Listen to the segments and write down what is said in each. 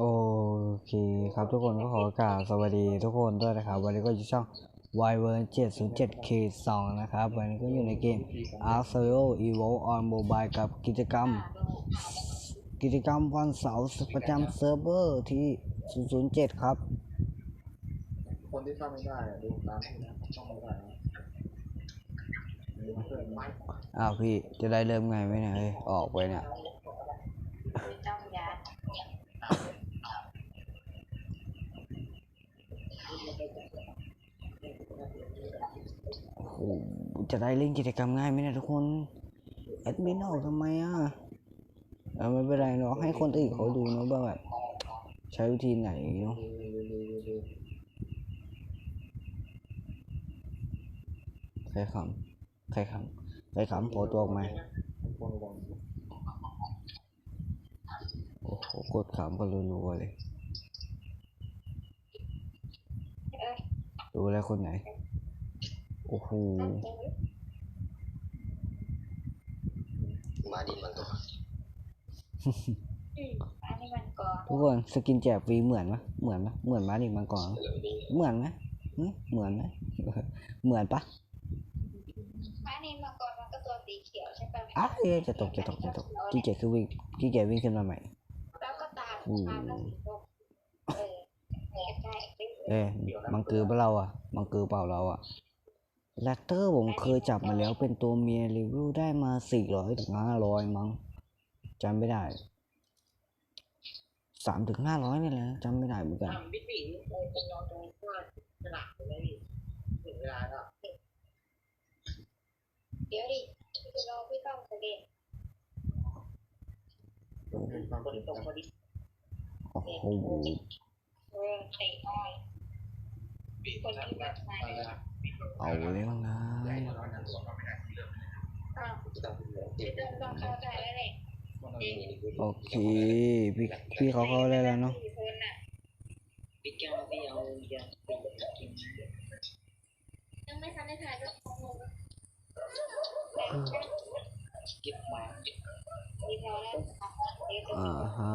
โอเคครับทุกคนก็ขอกราบสวัสดีทุกคนด้วยนะครับ วันนี้ก็อยู่ช่อง y v e r 707 k 2นะครับ วันนี้ก็อยู่ในเกม Ark Survival Evolve on Mobile กับกิจกรรม กิจกรรมวันเสาร์ประจำเซิร์ฟเวอร์ที่ 007 ครับ คนที่เข้าไม่ได้ดูตามที่นะเข้าไม่ได้อ้าวพี่จะได้เริ่มไงไหมเนี่ยออกไปเนี่ย ต้องยา โอ้โห จะได้เล่นกิจกรรมง่ายไหมเนี่ยทุกคนแอดมินออกทำไมอะเออไม่เป็นไรเนาะให้คนอื่นเขาดูเนาะว่าแบบใช้วิธีไหนเนาะใครขำใครขำใครขำโผล่ตัวออกมาโอ้โหกดขำก็รัวๆเลยดูแลคนไหน โอ้โหมาดิมันก็อืมอันนี้มันก่อนทุกคนสกินแจกฟรีเหมือนไหมเหมือนไหมเหมือนมาดิมังกรไหมเรื่องนี้เหมือนไหมหึเหมือนไหมเหมือนปะอันนี้มันก่อนมันก็ตัวสีเขียวใช่ปะอ้าวเอ้ยจะตกจะตกจะตกกี้เกียจคือวิ่งกี้เกียจวิ่งขึ้นมาใหม่แล้วก็ตามอืมตามแล้วสีส้มเออใช่ใช่เอ้ยมังกือเปล่าเราอะมังกือเปล่าเราอะ แรตเตอร์ผมเคยจับมาแล้วเป็นตัวเมียรีวิวได้มาสี่ร้อยถึงห้าร้อยมั้งจำไม่ได้สามถึงห้าร้อยนี่แหละจำไม่ได้เหมือนกันบิ๊กบิ๊กเป็นอนตรงว่าขนาดเลยถึงเวลาแล้วเดี๋ยวดิพี่รอพี่ต้องเสด็จคนที่คนดีโอ้โหเออเตะอ้อยคนที่แบบไหน เอาแล้วนะอ้าวต้องเหลือพี่ต้องต้องเข้าใจแล้วแหละคนอะไรโอเค พี่พี่เขาเข้าได้แล้วเนาะสี่คนน่ะบิ๊กยังไม่เอายังกินยังไม่ทันได้ถ่ายรูปของหนูเก็บมาเก็บมีเราแล้วเดี๋ยวจะอ่าฮะ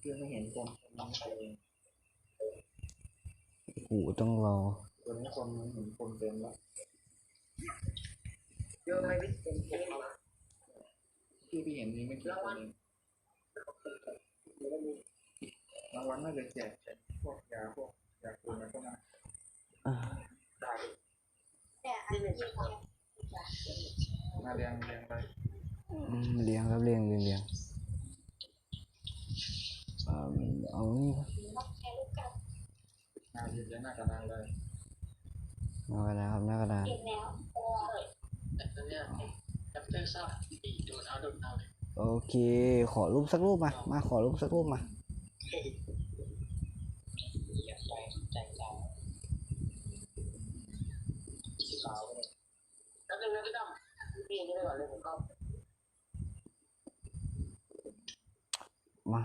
เพื่อนไม่เห็นคนคนนั้นเองโอ้โหต้องรอตัวนี้คนเห็นคนเต็มแล้วเยอะไหมบิ๊กเป็นเยอะมากที่พี่เห็นมีไม่กี่คนเองรางวัลน่าจะแจกพวกยาพวกยาคุมอะไรพวกนั้นอ่าเนี่ยอันนี้ค่ะมาเรียงเรียงไปอืมเลี้ยงครับเลี้ยงเลี้ยงเลี้ยงอ่าเอานี่ครับ แค่ลูกกับ หน้ายืนยันหน้ากระดานเลยหน้ากระดานครับหน้ากระดานกินแล้วแต่ตอนนี้แอปเปิลซ่าดีโดนเอาโดนเอาเลยโอเค ขอรูปสักรูปมา มาขอรูปสักรูปมาอยากไปใจใจสีขาวเลยแล้วเรื่องนี้พี่ตั้มพี่นี่ไปก่อนเลยผมเข้ามา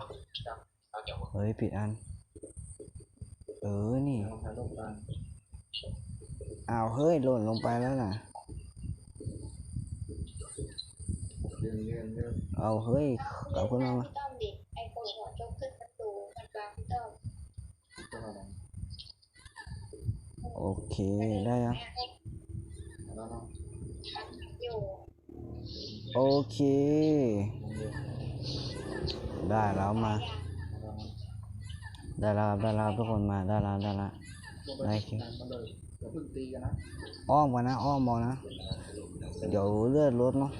เอาเกี่ยวเฮ้ยผิดอัน เออ นี่เราถ่ายรูปกันอ้าวเฮ้ยหล่นลงไปแล้วน่ะเรียนเรียนเรียนเอาเฮ้ยกลับขึ้นมามาพี่ต้อมดิไอ้คนหัวจกขึ้นประตูมันกลางพี่ต้อมตัวอะไรโอเคได้แล้วแล้วเนาะอยู่โอเค ได้แล้วมา ได้แล้วครับได้แล้วครับทุกคนมาได้แล้วได้แล้วได้คิดมันเลยเดี๋ยวพึ่งตีกันนะอ้อมกันนะอ้อมมองนะ เดี๋ยวเลือดลดเนาะ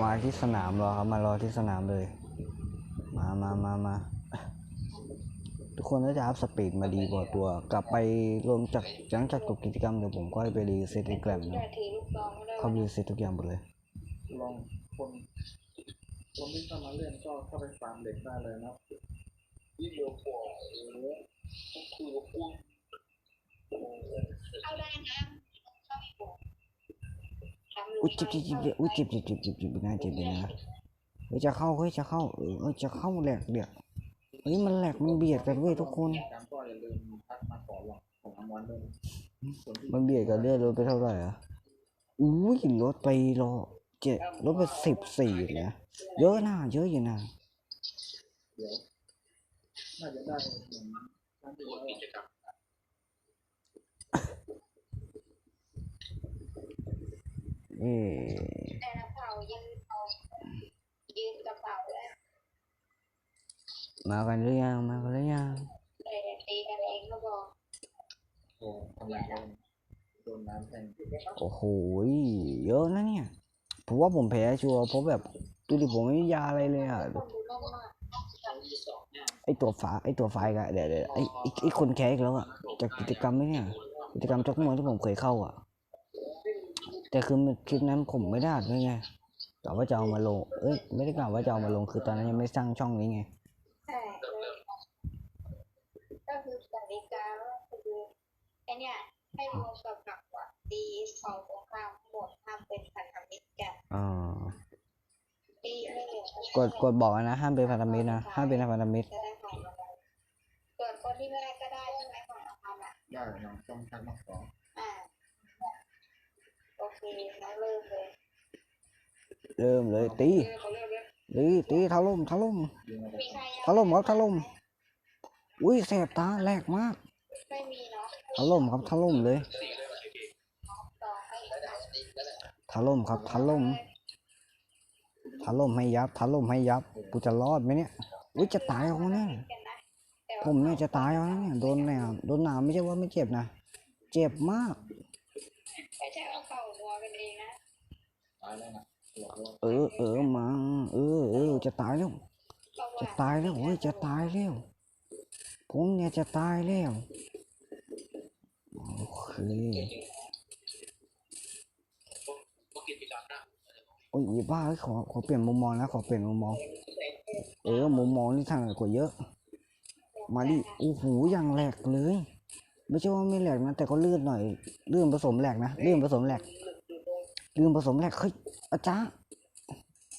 มาที่สนามรอครับมารอที่สนามเลย มามามามาทุกคนก็จะอัพสปีดมาดีกว่าตัว กลับไปรวมจากหลังจากจบกิจกรรมเดี๋ยวผมก็ไปรีเซ็ตอีกแกรมเดี๋ยนะวถือลูกซองด้วยเข้ารีเซ็ตทุกอย่างหมดเลยลองคนคนที่เข้ามาเล่นก็เข้าไปฟาร์มเด็กได้เลยนะ ยี่เดียวพอเออคุยกับกูเข้าได้นะอุ้ยจ็บจ็บจ็บอุ้ยจ็บจ็บจ็บจ็บจ็บนะจ็บนะเฮ้ยจะเข้าเฮ้ยจะเข้าเออเฮ้ยจะเข้าแหลกเดี๋ยวเฮ้ยมันแหลกมันเบียดกันเว้ยทุกคนมันเบียดกันเลือดลดไปเท่าไหร่อะอุ้ยลดไปรอเจ็ดลดไปสิบสี่เลยนะเยอะนะเยอะอยู่นะเดี๋ยว น่าจะได้เหมือนครั้งที่แล้วกิอะจกรรมเอ๊ะแต่ละเผายืนเอายืนกระเป๋าแล้วมากันหรือยังมากันหรือยังแต่ตีกันเองก็บอกโอ้ทำไมโดนโดนน้ำแทงโอ้โหเยอะนะเนี่ยผมว่าผมแพ้ชัวร์เพราะแบบดูดิผมไม่มียาอะไรเลยอะ คนดูมากมาก ไอตัวฝาไอตัวไฟกะเดี๋ยวเดี๋ยวไอไอ้ไอคนแคสอีกแล้วอะจากกิจกรรมไหมเนี่ยกิจกรรมจกมวยที่ผมเคยเข้าอะ แต่คือมันคลิปนั้นผมไม่ได้อัดไว้ไงกะว่าจะเอามาลง เอ้ยไม่ได้กะว่าจะเอามาลงคือตอนนั้นยังไม่สร้างช่องนี้ไงใช่เลยก็คือกติกาว่าคือไอเนี่ยให้รวมกับหนักกว่าตีสองสงครามหมดทำเป็นพันธมิตรกันอ่าตีไม่เหลือกดกดบอกนะห้ามเป็นพันธมิตรนะห้ามเป็นพันธมิตร จะได้ของรางวัลส่วนคนที่ไม่ได้ก็ได้ใช่ไหมของรางวัลอะ ได้น้องต้องทักมาขอ อ่าโอ เริ่มเลยตีเขาเรียกว่าตีตีถล่มถล่มยิงมามีใครถล่มครับถล่มอุ้ยแสบตาแหลกมากถล่มครับถล่มเลยถล่มครับถล่มถล่มให้ยับถล่มให้ยับกูจะรอดไหมเนี่ยอุ้ยจะตายเอาเนี่ยผมเนี่ยจะตายเอาเนี่ยโดนแหนมโดนหนามไม่ใช่ว่าไม่เจ็บนะ เจ็บมากไม่ใช่ เอองนะตายแล้วนะเออเออมา เออเออจะตายแล้ว จะตายแล้วโอ้ยจะตายแล้วผมเนี่ยจะตายแล้วโอเคโอ้ยอีบ้าขอขอเปลี่ยนมุมมองนะขอเปลี่ยนมุมมอง เออมุมมองนี่ทางไหนกว่าเยอะ มาดิโอ้โหอย่างแหลกเลย ไม่ใช่ว่าไม่แหลกนะแต่ก็เลื่นหน่อยเลื่นผสมแหลกนะเลื่นผสมแหลก ลื่นผสมแหลกเฮ้ยอาจารย์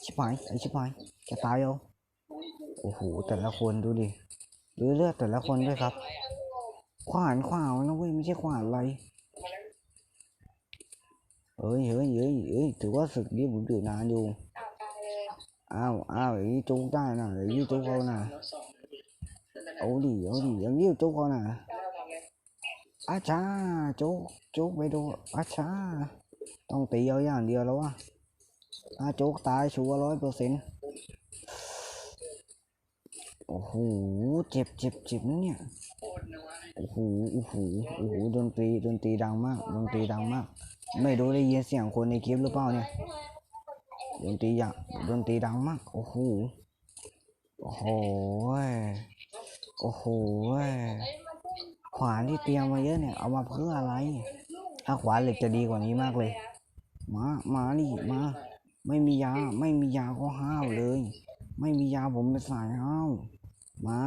ชิบหายไอชิบหายจะตายเอาโอ้โหแต่ละคนดูดิดูเลือดแต่ละคนด้วยครับ ขวานขวานนะเว้ยไม่ใช่ขวานอะไรเอ้ยเฮ้ยเฮ้ยเอ้ยถือว่าศึกนี้ผมอยู่นานอยู่เอาเอาวอ้าวอย่างนี้จุกได้นะอย่างนี้จุกเขานะเอาดิเอาดิอย่างนี้จุกเขานะอาชาจุกจุกไปดูอาชา ต้องตีเอาอย่างเดียวแล้ววะอาโจุกตายชัวร้อยเปอร์เซ็นต์โอ้โห เจ็บเจ็บเจ็บนะเนี่ย โอ้โห โอ้โห โอ้โห ดนตรี ดนตรีดังมาก ดนตรีดังมาก ไม่รู้ได้ยินเสียงคนในคลิปหรือเปล่าเนี่ย ดนตรีอย่างดนตรีดังมาก โอ้โห โอ้โหยโอ้โหยขวานที่เตรียมมาเยอะเนี่ย เอามาเพื่ออะไร ถ้าขวานเหล็กจะดีกว่านี้มากเลย มามาดิมา ไม่มียา ไม่มียาก็ห้าวเลย ไม่มียาผมเป็นสายห้าว มา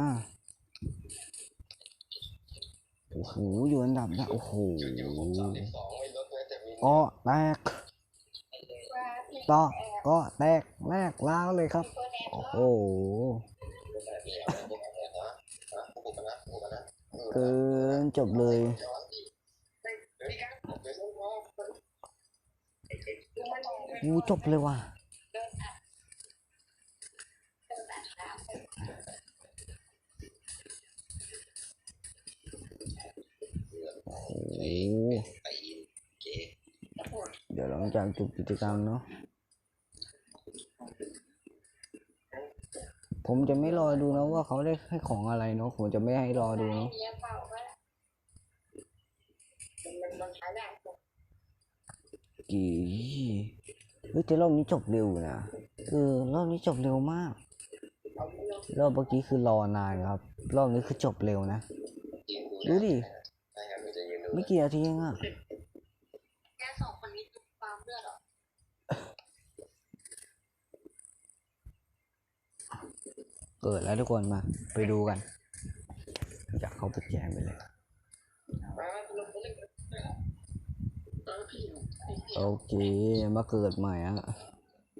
โอ้โหอยู่อันดับนะโอ้โหก็แตกต่อก็แตกแรกล้าวเลยครับ โอ้โหกอะไรนะนะพวกกันนะพวกกันนะเกินจบเลย กูจบเลยว่ะเดินอัดเดินอัดน้ำโอ้โหไอ้อินเก๋เดี๋ยวหลังจากจบกิจกรรมเนาะ ผมจะไม่รอดูนะว่าเขาได้ให้ของอะไรเนาะ ผมจะไม่ให้รอดูเนาะมีเผาก็ เฮ้ยแต่รอบนี้จบเร็วนะเออรอบนี้จบเร็วมาก รอบเมื่อกี้คือรอนานครับ รอบนี้คือจบเร็วนะยิงกูดูดิใช่ครับมันจะยืนดูไม่กี่นาทีเองอะแค่สองคนนี้ตุ๊กความเลือดหรอเกิดแล้วทุกคนมา ไปดูกัน อยากเข้าไปแจมไปเลย โอเคมาเกิดใหม่อะ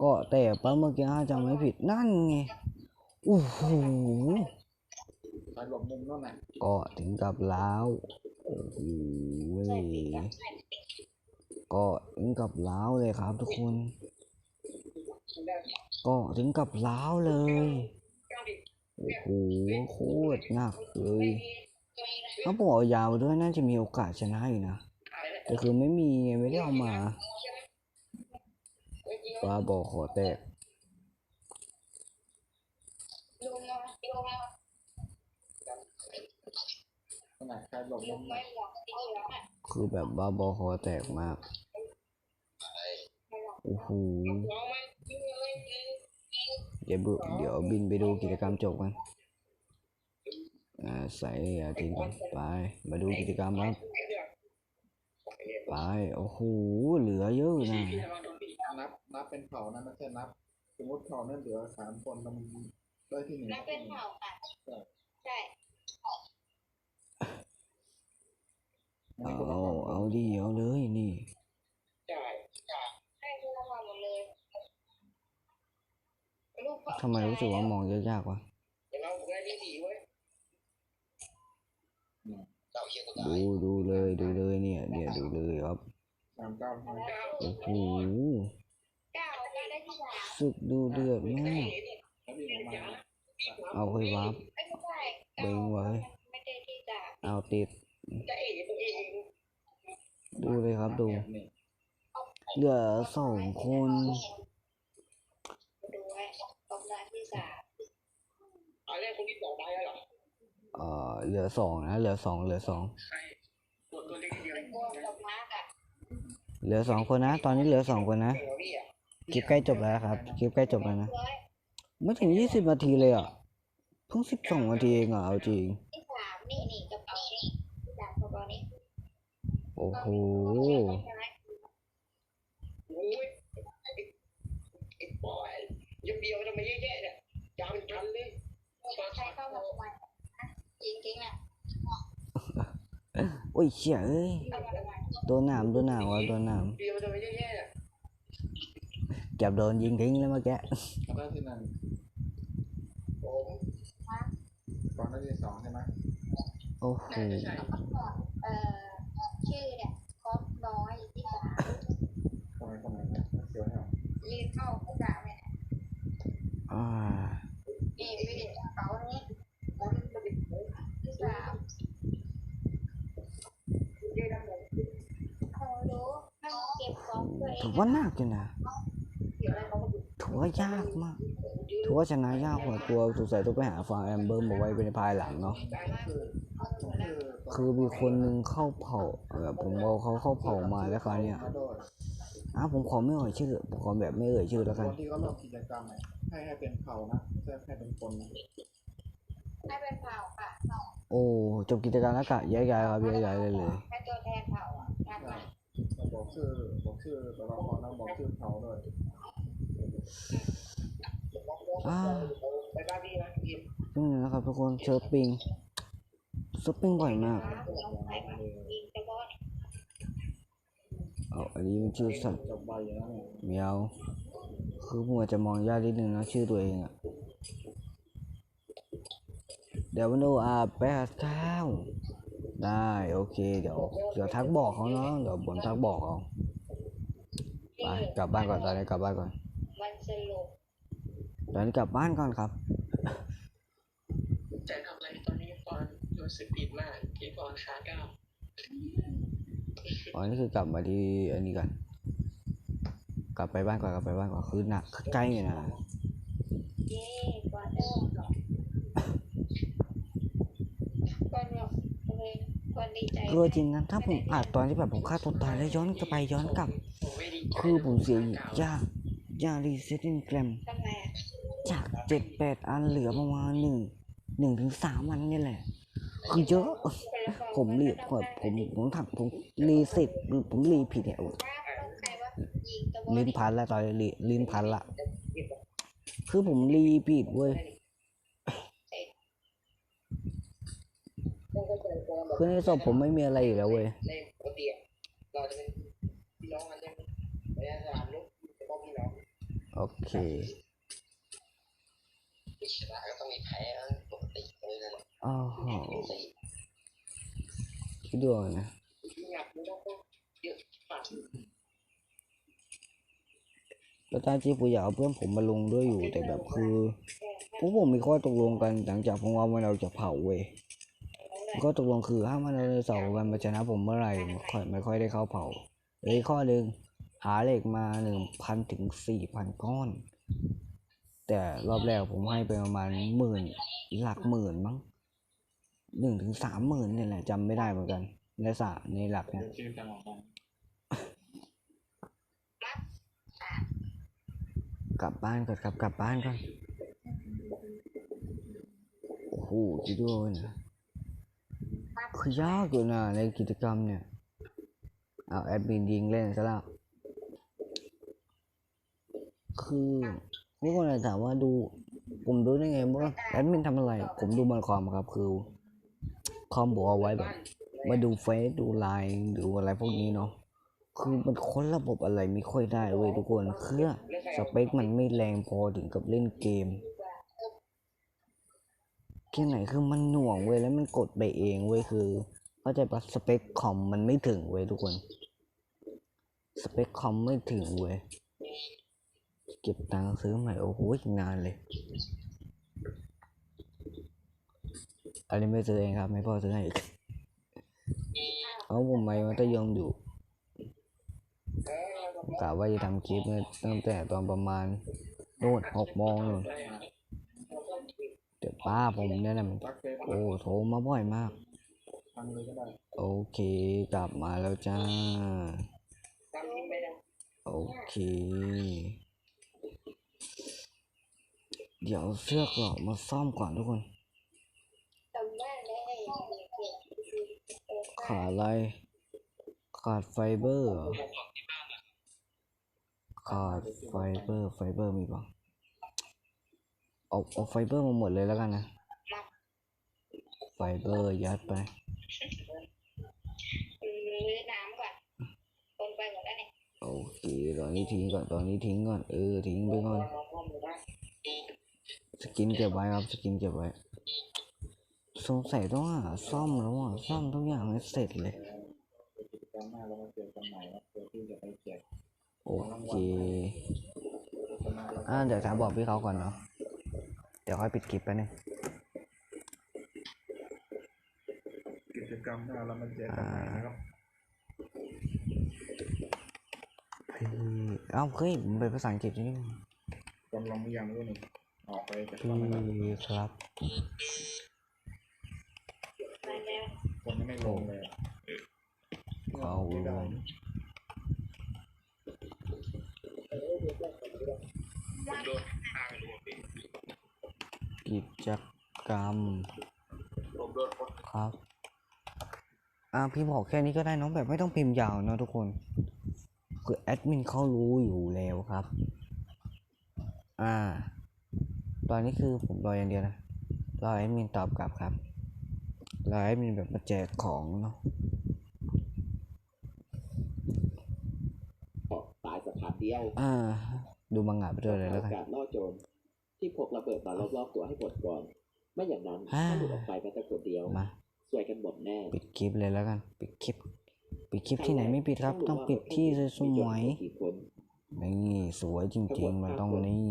ก็แต่ปะเมื่อกี้ถ้าจำไม่ผิดนั่นไงโอ้โหไปหลบมุมนั่นน่ะก็ถึงกับล้าวโอ้โหก็ถึงกับล้าวเลยครับทุกคน ก็ถึงกับล้าวเลยโอ้โหโคตรหนักเลยถ้าผมเอายาวด้วยน่าจะมีโอกาสชนะอยู่นะ แต่คือไม่มีไงไม่ได้เอามาปลาบอกขอแตกคือแบบบ้าบอคอแตกมาก โอ้โหเดี๋ยวเดี๋ยวบินไปดูกิจกรรมจบกัน อ่า ใส่าทิตย์ก่อนไป มาดูกิจกรรมครับ ไปโอ้โหเหลือเยอะนะนับนับเป็นเผ่านะไม่ใช่นับ สมมติเผ่านั่นเหลือสามคนมันได้ที่หนึ่งนับเป็นเผ่าค่ะใช่เอาเอาดิเอาเลยนี่ให้พวกเรามาหมดเลยลูกพ่อทำไมรู้สึกว่ามองยากๆวะ ดูดูเลยดูเลยเนี่ยเนี่ยดูเลยครับสามเก้าใช่ไหมโอ้โหเก้าเก้าได้ที่สามสึกดูเดือดมากแล้ววิ่งออกมาเอาเฮ้ยวับไม่ใช่เบ่งไว้ไม่ได้ที่สามเอาติด ดูเลยครับดูแบบนี้เหลือสองคนดูไว้ตำนานที่สามอันแรกคนที่สองไปแล้วเหรอ เอ่อเหลือสองนะเหลือสองเหลือสองตัวตัวเล็กเดียวเป็นโกนกับมาร์กอะเหลือสองคนนะ ตอนนี้เหลือสองคนนะเดี๋ยวพี่อะคลิปใกล้จบแล้วครับคลิปใกล้จบแล้วนะร้อยไม่ถึงยี่สิบนาทีเลยอะเพิ่งสิบสองนาทีเองอะเอาจริงที่สามนี่นี่กระเป๋านี่ที่สามกระเป๋านี้โอ้โหโอ้ยไอ้บอยยังเดียวทำไมแย่ๆเนี่ยยาวเป็นพันเลยใครเข้ามาทำไมจริงจริงๆอะโอ้ยเชี่ยเอ้ยเข้ามาทำไมโดนหนามโดนหนามวะโดน หนามเดียวทำไมแย่ๆเนี่ยเก็ ถืงอว่าหนักอยู่นะเดี๋ยวอะไรเขาก็ดูถือว่ายากมากถือว่าชนะยากกว่าตัวสงสัยต้องไปหาฟาร์มแอมเบอร์มาไว้เป็นภายหลังเนาะคือคือมีคนนึงเข้าเผาแบบผมเอาเขาเข้าเผามาแล้วคราวเนี้ยมาโดยอะผมขอไม่เอ่ยชื่อผมขอแบบไม่เอ่ยชื่อแล้วคกันนที่เขาเริ่มกิจกรรมเนี่ยให้ให้เป็นเผ่านะไม่ใช่ให้เป็นคนนะให้เป็นเผ่าค่ะโอ้จบกิจกรรมแล้วกะย้ายๆครับย้ายๆเลยเลย ชื่อบอกชื่อตัวละครแล้วบอกชื่อเผ่าด้วยอ่าไปบ้านพี่นะพี่นี่นะครับทุกคนเชิร์ฟปิงเชิร์ฟปิงบ่อยมากน้ำใส่มายิงเฉพาะเอาอันนี้มันชื่อสัตว์จบใบอยู่แล้วเนี่ยเมียวคือผมอาจจะมองยากนิดนึงนะชื่อตัวเองอะเดี๋ยวมาดูอ่าแปดเก้า ได้โอเค เดี๋ยวเดี๋ยวทักบอกเขาเนาะเดี๋ยวบนทักบอกเขาไปกลับบ้านก่อนตอนนี้กลับบ้านก่อนมันสรุปตอนนี้กลับบ้านก่อนครับใจทำอะไรตอนนี้ตอนรู้สึกผิดมากที่ตอนขาเก้าอ๋อนี่คือกลับมาที่อันนี้ก่อนกลับไปบ้านก่อนกลับไปบ้านก่อนคือหนักใกล้อยู่นะ เย่กว่าเดิมคนแบบเลย คนดีใจคือจริงนะถ้าผมอัดตอนที่แบบผมฆ่าตัวตายแล้วย้อนกลับไปย้อนกลับ คือผมเสียยากยารีเซ็ตอินแกรมจากเจ็ดแปดอันเหลือประมาณหนึ่งหนึ่งถึงสามอันนี่แหละ คือเยอะ ผมรีบผมผมผมทำผมรีเซ็ตผมรีผิดเนี่ยลิ้นพันละตอนนี้ลิ้นลิ้นพันละคือผมรีผิดเว้ย คือในศพผมไม่มีอะไรอยู่แล้วเว้ยในปกติอะเราจะเป็นพี่น้องกันใช่ไหมระยะสามลูกเป็นพ่อพี่น้องโอเคพิชนะก็ต้องมีแพ้ปกติเลยนะอ้าวคิดดูนะกรู้ว่าเยอะฝันแล้วตอนจริงผมอยากเอาเพื่อนผมมาลงด้วยอยู่แต่แบบคือพวกผมมีข้อตกลงกันหลังจากผมว่าวันเราจะเผาเว้ย ข้อตกลงคือห้ามมันในเสาร์กันมาชนะผมเมื่อไหร่ไม่ค่อยไม่ค่อยได้เข้าเผาเอ้ยข้อหนึ่งหาเหล็กมาหนึ่งพันถึงสี่พันก้อน แต่รอบแรกผมให้ไปประมาณหมื่นหลักหมื่นมั้งหนึ่งถึงสามหมื่นนี่แหละจำไม่ได้เหมือนกันในสระในหลักเนี่ยชื่อจังหวะนั้นกลับบ้านก่อนครับกลับบ้านก่อนโอ้โหคิดดูนะ คือยากอยู่นะในกิจกรรมเนี่ย เอาแอดมินยิงเล่นซะแล้วคือทุกคนถามว่าดูผมรู้ได้ไงว่าแอดมินทำอะไร ผมดูบนคอมครับ คือ คอมบอกเอาไว้แบบ มาดูเฟซดูไลน์ดูอะไรพวกนี้เนาะคือมันค้นระบบอะไรไม่ค่อยได้เว้ยทุกคน เครื่องสเปคมันไม่แรงพอถึงกับเล่นเกม เกมไหนคือมันหน่วงเว้ยแล้วมันกดไปเองเว้ยคือเข้าใจปะสเปคคอมมันไม่ถึงเว้ยทุกคน สเปคคอมไม่ถึงเว้ยเก็บตังค์ซื้อใหม่โอ้โหนานเลยอันนี้ไม่ซื้อเองครับ ไม่พ่อซื้อให้อีกเอาผมไปมัธยมอยู่กะว่าจะทำคลิปตั้งแต่ตอนประมาณโน่นหกโมงนู่น ป้าผมเนี่ยนะมันรักเฟซโอ้โทรมาบ่อยมาก โอเค กลับมาแล้วจ้า โอเค เดี๋ยวเสื้อกรอกมาซ่อมก่อนทุกคนขาดอะไร ขาดไฟเบอร์ขาดไฟเบอร์ ไฟเบอร์มีปะ เอาเอาไฟเบอร์มาหมดเลยแล้วกันนะ ไฟเบอร์ยัดไปซื้อน้ำก่อนคนไปหมดแล้วเนี่ยโอเคตอนนี้ทิ้งก่อนตอนนี้ทิ้งก่อนเออทิ้งไปก่อน สกินเก็บไว้ครับสกินเก็บไว้สงสัยต้องหาซ่อมแล้วอะซ่อมทุกอย่างให้เสร็จเลยกิจกรรมหน้าเรามาเจอกันใหม่ครับเพื่อที่จะไปแจกโอเคอ่าเดี๋ยวถามบอกพี่เขาก่อนเนาะเดี๋ยวค่อยปิดคลิปไปนึงกิจกรรมหน้าเรามาเจอกันใหม่นะครับพี่เอ้าเฮ้ยมันเป็นภาษาอังกฤษนี่กำลังไม่ยังรู้หนึ่งออกไปแต่พี่ก็ไม่ได้ครับ มาแล้ว คนไม่ลงเลยอะ เขาลงกิจ กรรมครับ อ่าพี่บอกแค่นี้ก็ได้เน้องแบบไม่ต้องพิมพ์ยาวเนอะทุกคน คือแอดมินเขารู้อยู่แล้วครับ อ่า ตอนนี้คือผมรออย่างเดียวนะ รอแอดมินตอบกลับครับรอแอดมินแบบมาแจกของเนาะตายสถานเดียว อ่า ดูมังงะไปด้วยเลยแล้วโอกันกาสล่อโจรที่พกระเบิดมารอบๆตัวให้หมดก่อน ไม่อย่างนั้นอ่าถ้าหลุดออกไปแม้แต่คนเดียวมาสวยกันหมดแน่ ปิดคลิปเลยแล้วกัน ปิดคลิป ปิดคลิปที่ไหนไม่ปิดครับ ต้องปิดที่สวยกี่คนๆนี่สวยจริง ๆ มันต้องนี่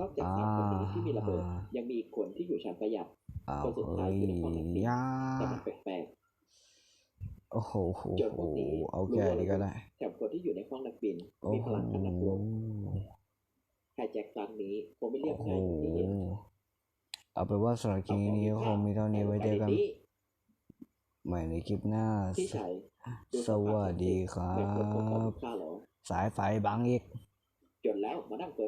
นอกจากสามคนนี้ที่มีระเบิดอ่ายังมีอีกคนที่อยู่ชั้นประหยัดอ้าวคนสุดเฮ้ท้ายยอยู่ในห้องนักบินยาแต่มันแปลกโอ้โหโหโจรพโหวกนี้เอาแก่ดีก็ได้ๆแถมคนที่อยู่ในห้องนักบินโอ้มีโหพลังขนาดรวมไฮแจ็คครั้งนี้คงไม่เรียโอ้บโหง่ายอย่างที่ เห็นเอาไปนว่าสำหรับคลิปนี้ก็คงมีเท่านี้ไว้เจอกันใหม่ในคลิปหน้าที่ใช้สวัสดีครัแบ่งคนพกของบมีค่าเหรอสายไฟบังอีกจนแล้วมานั่งเปิด